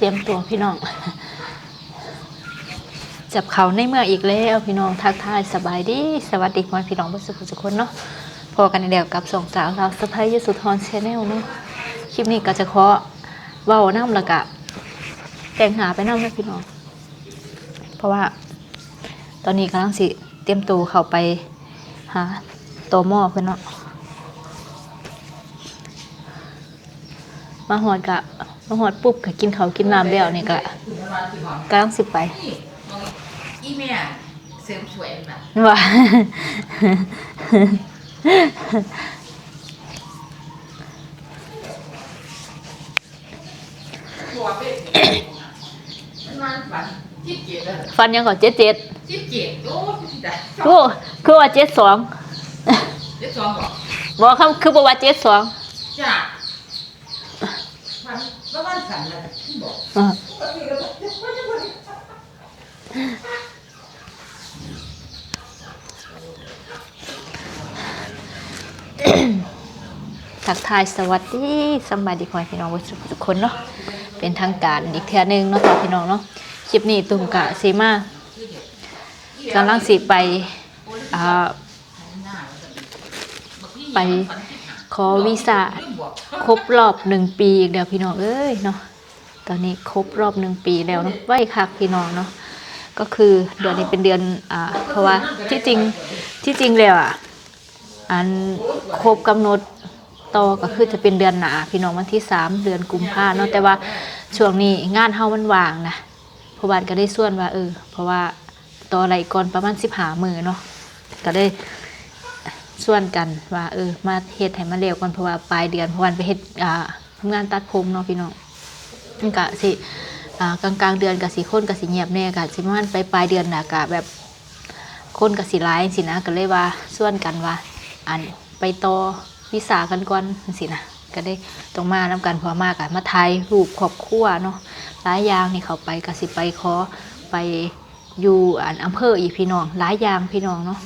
เตรียมตัวพี่น้อง จับเขาในเมืองอีกแล้วพี่น้องทักทายสบายดีสวัสดีพ่อพี่น้องทุกสุขทุกคนเนาะพอกันในเดียวกับสองสาวเราสะพายยสุธรชาแนลเนาะคลิปนี้ก็จะขอเว้าน้ำละกะแต่งหาไปน้ำให้พี่น้อง เพราะว่า ตอนนี้กำลังสิเตรียมตัวเข้าไปหาโตวหม้อเพื่อนเนาะมาหอดกะ มาหอดปุ๊บก็กินเขาวกินน้ำแล้วนี่กะกำลังสิไปอีเมียเสริมสวยแบบว่าตัวเป็ดมันมาฝันที่เกียรติฟันยังก่อนเจ็ดเจ็ดที่เกียรติโอ้ที่ได้คือคือว่าเจ็ดสองเด็กสองบอกบอกคำคือบอกว่าเจ็ดสองจ้าฝันประ มาณฝันแล้วที่บอกอ่าทักทายสวัสดีสำบายดีคอยพี่น้องทุกคนเนาะเป็นทางการอีกเทื่อหนึงเนาะต่อพี่น้องเนาะคลิปนี้ตุ่มกะซีมากำลังสิไปอ่าไปข อวีซ่าครบรอบหนึ่งปีอีกแล้วพี่น้องเอ้ยเนาะตอนนี้ครบรอบหนึ่งปีแล้วเนาะไหวคักพี่น้องเนาะก็คือเดือนนี้เป็นเดือนอ่าเพราะว่าที่จริงที่จริงแล้วอะอันครบกำหนดต่อก็คือจะเป็นเดือนหนาพี่น้องวันที่สามเดือนกุมภาเนาะแต่ว่าช่วงนี้งานเฮามันว่างนะเพราะว่าก็ได้ส่วนว่าเออเพราะว่าต่ออะไรก่อนประมาณสิบหามือเนาะก็ได้ ส่วนกันว่าเออมาเฮ็ดให้มันเร็วก่อนเพราะว่าปลายเดือนเพราะวันไปเฮ็ดอ่าทำงานตัดผมเนาะพี่น้องมันก็สิอ่ากลางกลางเดือนก็สิคนก็สิเงียบแน่ก็สิประมาณไปปลายเดือนน่ะก็แบบคนก็สิหลายสินะก็เลยว่าส่วนกันว่าอันไปต่อวิสากันก่อนสินะก็ได้ต้องมานํกันพอมากันมาถ่ายรูปครอบครัวเนาะหลายอย่างนี่เขาไปก็สิไปขอไปอยู่อันอำเภออีกพี่น้องหลายอย่างพี่น้องเนาะ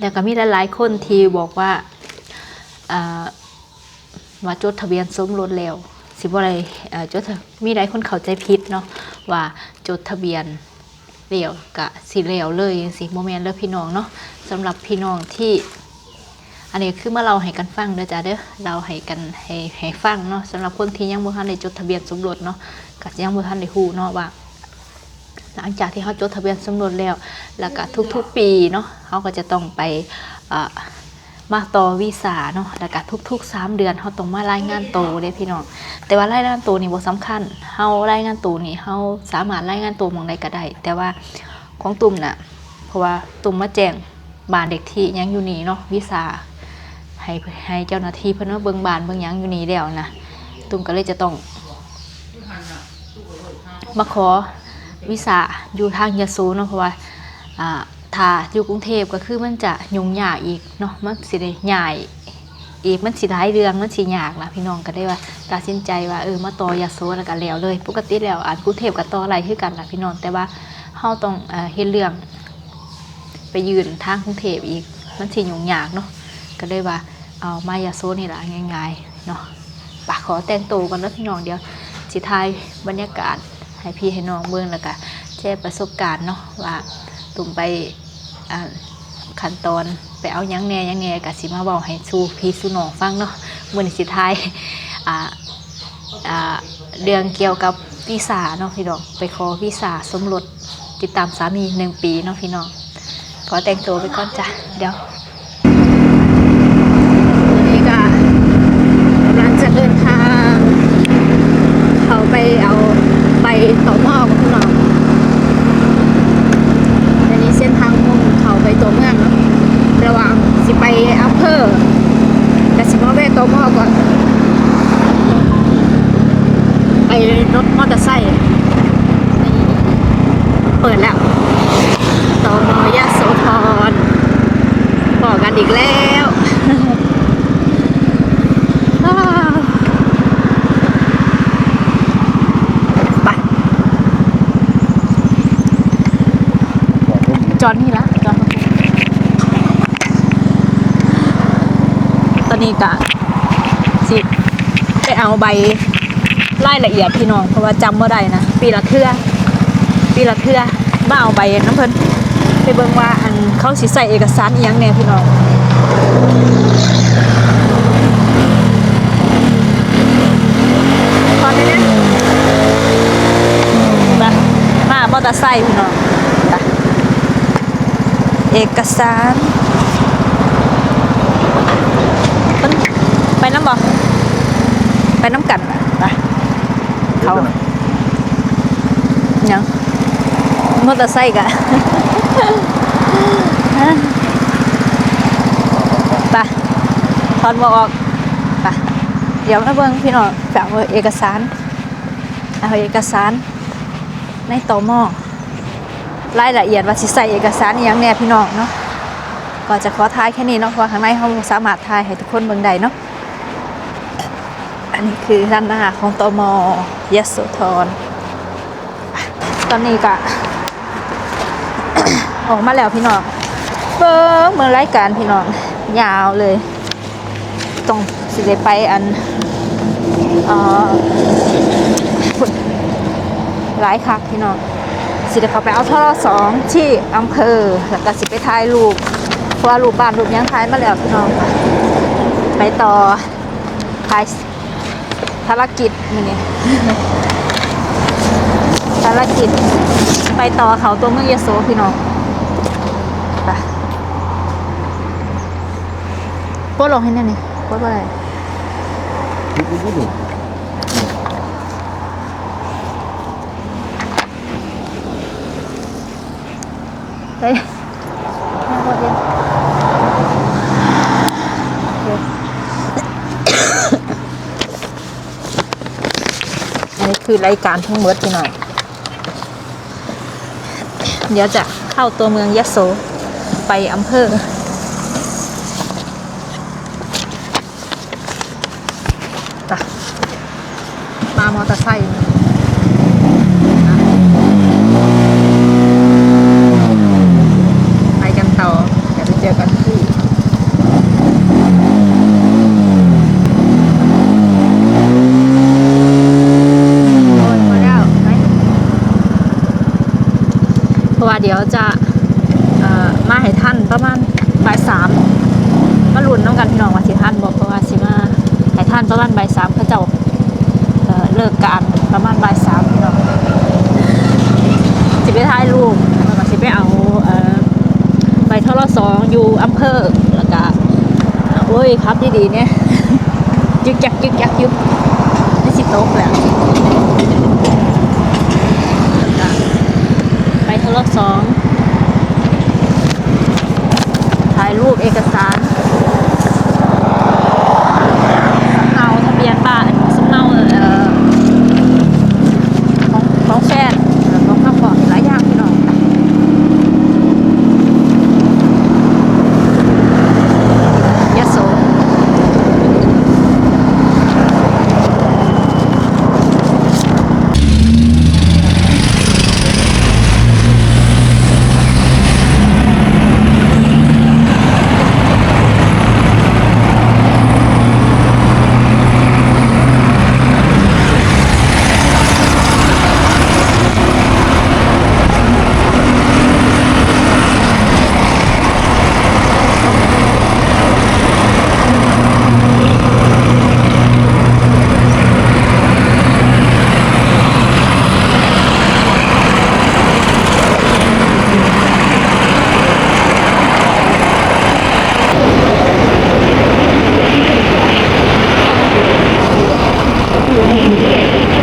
แต่ก็มีหลายๆคนที่บอกว่าอ่าว่าจดทะเบียนสมรสแล้วสิบ่อะไรจดมีหลายคนเข้าใจผิดเนาะว่าจดทะเบียนแล้วกะสิแล้วเลยจังซี่บ่แม่นเด้อพี่น้องเนาะสำหรับพี่น้องที่อันนี้คือมาเราให้กันฟังเด้อจ้าเด้อเราให้กันให้ให้ฟังเนาะสำหรับคนที่ยังบ่ทันได้จดทะเบียนสมรสเนาะก็ยังบ่ทันได้ฮู้เนาะว่า หลังจากที่เขาจดทะเบียนสมรสแล้ว แล้วก็ทุกๆปีเนาะเขาก็จะต้องไปมาต่อวีซ่าเนาะแล้วก็ทุกๆ 3 เดือนเขาต้องมารายงานตัวเด้พี่น้อง แต่ว่ารายงานตัวนี่บ่สำคัญเฮารายงานตัวนี่เฮาสามารถรายงานตัวมองใดก็ได้ แต่ว่าของตุ่มน่ะ เพราะว่าตุ่มมาแจ้งบ้านเด็กที่ยังอยู่นี่เนาะวีซ่าให้ให้เจ้าหน้าที่เพิ่นมาเบิ่งบ้านเบิ่งยังอยู่นี่แล้วนะตุ่มก็เลยจะต้องมาขอ วีซ่าอยู่ทางยะโสเนาะเพราะว่าอ่าถ้าอยู่กรุงเทพก็คือมันจะยุ่งยากอีกเนาะมันสิได้ใหญ่อีกมันสิหลายเรื่องมันสิยากละพี่น้องก็ได้ว่าตัดสินใจว่าเออมาต่อยะโสแล้วก็แล้วเลย ปกติแล้วอ่านกรุงเทพกับต่ออะไรคือกันละพี่น้องแต่ว่าเฮาต้องเอ่อเฮ็ดเรื่อง ไปยืนทางกรุงเทพอีกมันสิยุ่งยากเนาะก็เลยว่าเอามายะโสนี่ละง่ายๆเนาะปะขอแต่งตัวก่อนเนาะพี่น้องเดี๋ยวสิทายบรรยากาศ ให้พี่ให้น้องเบิ่งแล้วก็แชร์ประสบการณ์เนาะว่าตุ่มไปขั้นตอนไปเอายังแน่ยังแหน่ก็สิมาเว้าให้สู่พี่สู่น้องฟังเนาะมื้อสิทายเรื่องเกี่ยวกับวีซ่าเนาะพี่น้องไปขอวีซ่าสมรสติดตามสามีหนึ่งปีเนาะพี่น้องขอแต่งตัวไปก่อนจ้ะเดี๋ยววันนี้ก็กำลังจะเดินทาง เขาไปเอาไปต่อหม้อกับพวกเราอันนี้เส้นทางมุ่งเขาไปตัวเมืองเนาะระหว่างสิไปอำเภอแต่สิมาแวะตัวหม้อก่อน ไป รถมอเตอร์ไซค์เปิดแล้วตอมอยาโสธรบอกกันอีกแล้วไปจอนนี่ละจอนตอนนี้กะสิไปเอาใบ รายละเอียดพี่น้องเพราะว่าจำบ่ได้นะปีละเทื่อปีละเทื่อมาเอาใบน้ำเพิ่นไปเบิ่งว่าอันเขาสิใส่เอกสารอีหยังแน่พี่น้องพอได้เนี่ยมามามอเตอร์ไซค์พี่น้องเอกสารไปน้ำบ่ไปน้ำกันไป เขายังมอเตอร์ไซค์กะไปถอนหมวกออกไปเดี๋ยวมาเบิ่งพี่น้องฝากเอกสารเอาเอกสาร ในตอมอรายละเอียดว่าสิใส่เอกสารอหย่างแน่พี่น้องเนาะก็จะขอทายแค่นี้เนาะเพราะว่าข้างในเขาบ่สามารถทายให้ทุกคนเบิ่งได้เนาะอั นนี้คือด้านหน้าของตอมอยโสธรตอนนี้ก็ออกมาแล้วพี่น้องเบิ่งเมืองรายการพี่น้องยาวเลยต้องสิได้ไปอันอ่อพุ่นหลายคักพี่น้องสิได้เขาไปเอาท่อสองที่อำเภอแล้วก็สิไปถ่ายรูปเพราะว่ารูปบ้านรูปยังถ่ายมาแล้วพี่น้องไปต่อถ่าย ภารกิจนี่ภารกิจ ไปต่อเขาตัวเมืองยโสพี่น้องไปโพสต์ลงให้แน่นี่โพสต์ว่าอะไรเฮ้ยมาโพสต์ดิโอเคอั นี้คือรายการทั้งหมดพี่น้องเดี๋ยวจะเข้าตัวเมืองยะโสไปอำเภอมามอเตอร์ไซค์ไปกันต่อ เดี๋ยวไปเจอกันที่โอ้ยพอแล้วไป เดี๋ยวจะมาให้ท่านประมาณบ่ายสามมาลุ้นน้องกันพี่น้องว่าสิท่านบอกเพราะว่าสิมาให้ท่านประมาณบ่ายสามเขาเจ้าเเลิกการประมาณบ่ายสามพี่น้องสิไปถ่ายรูปแล้วก็สิไปเอาเอ่อใบทรสองอยู่อำเภอแล้วก็โอ้ยครับดีๆเนี่ยยึกยักยึกยักยึกไม่สิโต๊ะแล้ว ไปทด ลอกสองถ่ายรูปเอกสารสำเนาทะเบียนบ้านสำเนาเอ่อของของแฟนแล้วก็ข้าวของหลายอย่างพี่น้องยะโส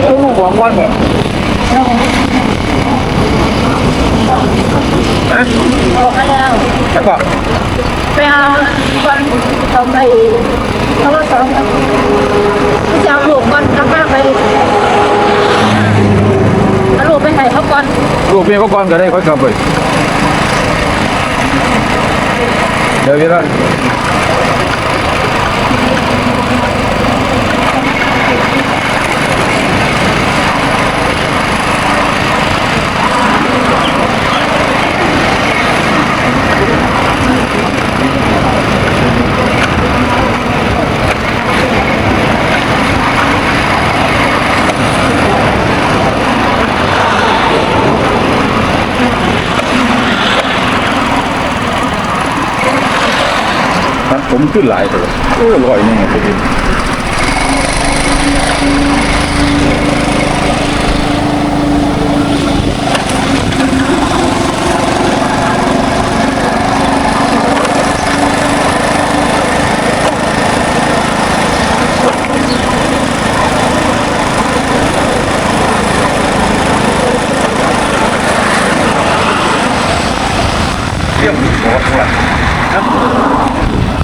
ต้ องหวังวันเอออกมาแล้วแล้วก็ไปหาวันเอาไปทดลองสองครับจะเอาลูกก่อนกลับมาไปเอาลูกไปให้เขาก่อนลูกเมียเขาก่อนก็ได้ค่อยกลับไปเดี๋ยวเวลา ขึ้นหลายเลยเออลอยนี่ไงไปดิ เรียบขอว่าครับ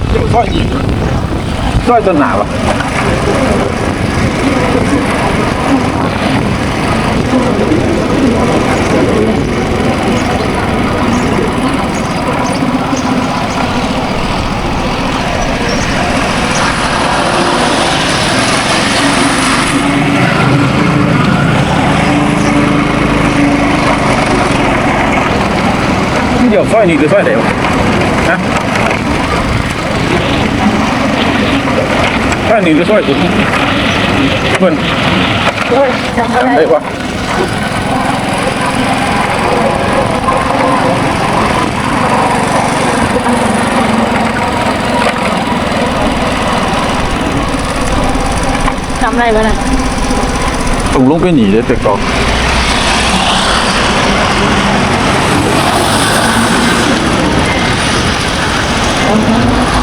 เรียบร้อยอีกร้ อยต้นหนาวะเดี๋ยวซอยนี้คือซอยไหนวะฮะ ซอยนี้คือซอยสุดเพื่อนโอ้ยจำจำได้ได้ปะจำได้ปะน่ะต้องลงไปหนีเลยแต่ก่อนงานดีซอยสุดเพิ่งกระหัวกีแมนเพิ่นเลยมันดีซอยไต่ยโสอ๋อนี่เลยรถน้ำมันแล้วไม่บอก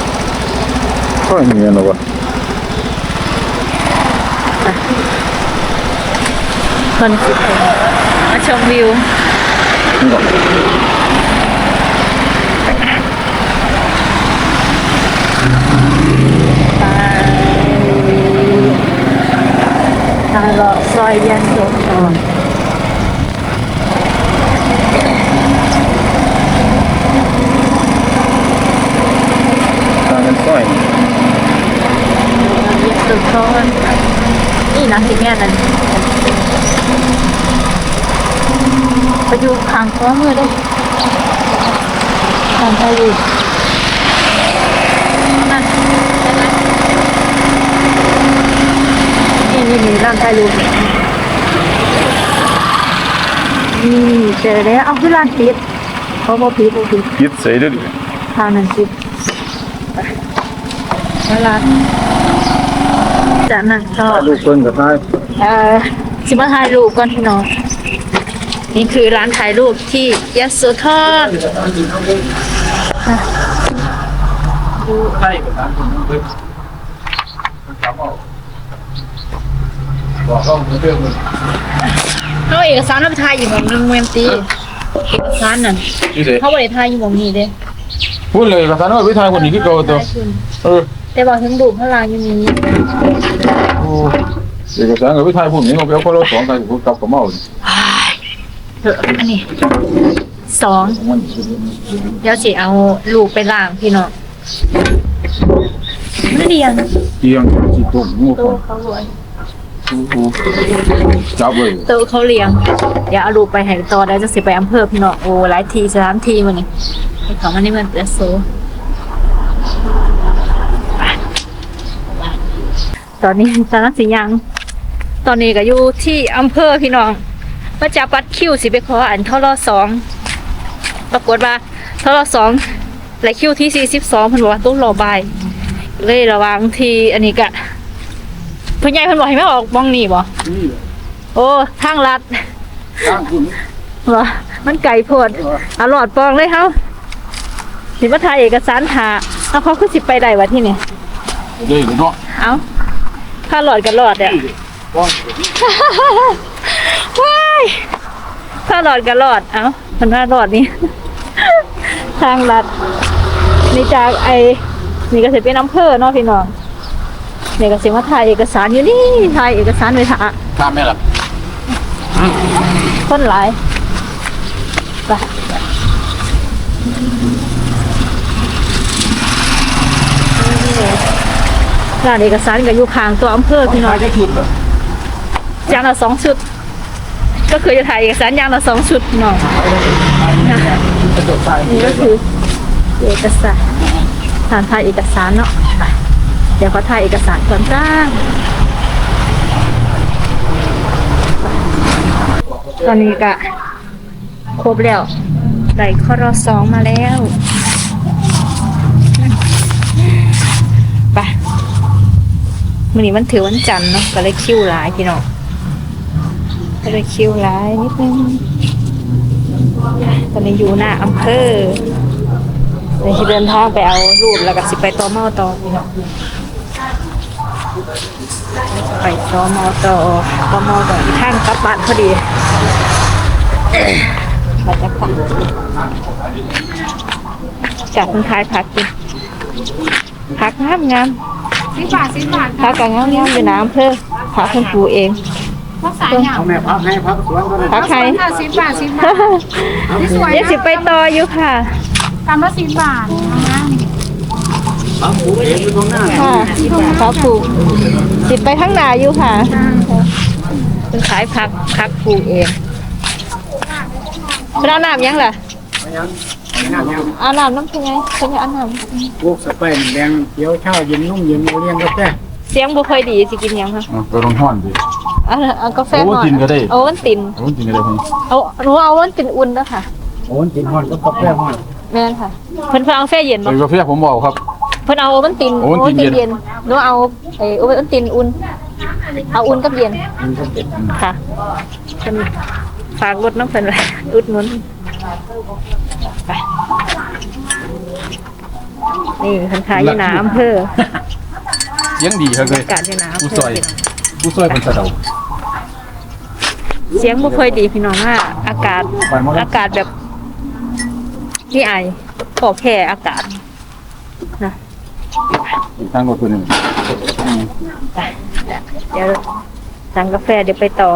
ซอยเมียนหรอวะคนสิบเอ็ดมาชมวิว ไม่บอก ไปทางเลาะซอยยันโสธร ทางกันซอย ยันโสธรนี่นะที่แม่นั่นไปอยู่ข้างข้อมือได้ทางไทยอยู่นั่นใช่ไหมนี่นี่นี่ร้านไทยอยู่นี่ เจอแล้วเอาคือร้านปิดเขาบอกปิดบอกปิดคิดใส่ด้วยดิทางนั้นสิเวลาจากนั้นก็ลูกเพิ่นกับท้ายเอ่อสิมาถ่ายรูปก่อนพี่น้องนี่คือร้านถ่ายรูปที่ยโสธรใช่กับทางคนเพิ่นบอกเขาเรื่องมัน เขาเอกสารเขาไปถ่ายอยู่หมองนึงเมมตีเอกสารนั่นนี่สิเขาไปถ่ายอยู่หมองนี้เด้พูดเลยกับทางว่าวิทายคนนี้คือเก่าตัวถ่ายขึ้นเออแต่บอกถึงรูปพระรางอยู่นี้โอ้เอกสารกับวิทายพวกนี้เขาไปเอาคนละสองกันกูกลับกับเมาเถอะอันนี้สองมันเดี๋ยวสิเอารูปไปล่างพี่น้องไม่เรียนเอียงสิตุ่มงูตู้เขารวย จับเลยตู้เขาเลี้ยง เดี๋ยวเอาลูกไปให้ต่อแล้วจะสิไปอำเภอพี่น้องโอ้หลายทีสามทีมันนี่ให้เขามานี่มันเปโซตอนนี้ตอนนั้นสิยัง ตอนนี้ก็อยู่ที่อำเภอพี่น้องมาจับบัตรคิวสิไปขออันเท่ารอสองปรากฏว่าเท่ารอสองและคิวที่สี่สิบสองพิ่นบอกว่าต้องรอใบเลยระวังทีอันนี้กะ เพิ่นใหญ่เพิ่นบอกให้แม่ออกมองนี่บ่โอ้ทางลัดตั้งคุณวะมันไก่โพดเอาหลอดปองเลยเฮาสิมาถ่ายเอกสารหาเอาเขาคือสิไปได้วะที่นี่เลยเนาะเอาถ้าหลอดกับหลอดเนี่ยว่างว้ายถ้าหลอดกับหลอดเอามันว่าหลอดนี่ ทางลัดนี่จากไอ้นี่ก็สิเป็นอำเภอเนาะพี่น้อง เนี่ยก็สิมาถ่ายเอกสารอยู่นี่ถ่ายเอกสารไว้ท่าข้ามไหมล่ะคนหลายไปร้านเอกสารก็อยู่ข้างตัวอำเภอพี่น้องยางละสองชุด ก็คือจะถ่ายเอกสารยางละสองชุดน้องนี่ก็คือเอกสารฐานถ่ายเอกสารเนาะ ดี๋ยวเขาถ่ายเอกสารก่อนจ้าตอนนี้ก็ครบแล้วได้ข้อรอสองมาแล้วไปมื่อนี้มันถือวันจันทร์เนาะก็เลยคิวหลายพี่น้องก็เลยคิวหลายนิดนึงตอนนี้อยู่หน้าอำเภอเดี๋ยวเดินทางไปเอารูปแล้วก็สิไปต่อเมอต่อพี่น้อง ไปต่อมอต่อต่อมอต่ออีกทางกลับบ้านพอดีบรรยากาศจากคนขายผักกินผักงามงามสิบบาทสิบบาทผักกงามงามอยู่หน้าอำเภอผักคนปลูกเองพักสายอย่างเอาแม่พักให้พักสวนก็ได้ผักไทยค่ะสิบบาทสิบบาทนี่สวยเดี๋ยวสิไปต่ออยู่ค่ะกำละสิบบาทนะ พักปลูกเองอยู่ตรงหน้าค่ะผักปลูกสิไปทั้งหนาอยู่ค่ะเป็นขายผักผักปลูกเองเป็นอาน้ำยังล่ะยังงานยังอาน้ำน้ำเป็นไงเป็นไงอาน้ปลูกสไปนแดงเขียวเช่าเย็นนุ่มเย็นโอเลี้ยงกาแฟำเสียงบ่ค่อยดีสิกินหยังค่ะไปลงห้อนดิเอาเอากาแฟโอ้หน่อยกินก็ได้เอาวันตินโอ้จริงเลยผมเอาหนูเอาวันตินอุ่นแล้วค่ะโอ้กินห้อนก็กาแฟห้อนแม่นค่ะเพิ่นเพิ่นเอากาแฟเย็นบ่เป็นกาแฟผมบอกครับ เพิ่นเอาโอวันตินโอวัลตินเย็น หนูเอาไอ้โอวันตินอุ่น เอาอุ่นกับเย็นมันก็เป็นค่ะเพิ่นฝากรถน้ำเพิ่นไว้อุดหนุนไปนี่เพิ่นขายอยู่หน้าอำเภอเสียงดีครับบรเลรยยากาศอยู่หน้าอำผู้เภซออยผู้ซอยเป็นสะเดา เสียงบ่ค่อยดีพี่น้องว่าอากาศ ไปหมดแล้ว อากาศแบบนี่ไอปอกแค่อากาศนะ ทางรถตัวหนึ่งไปเดี๋ยวสั่งกาแฟเดี๋ยวไปต่อ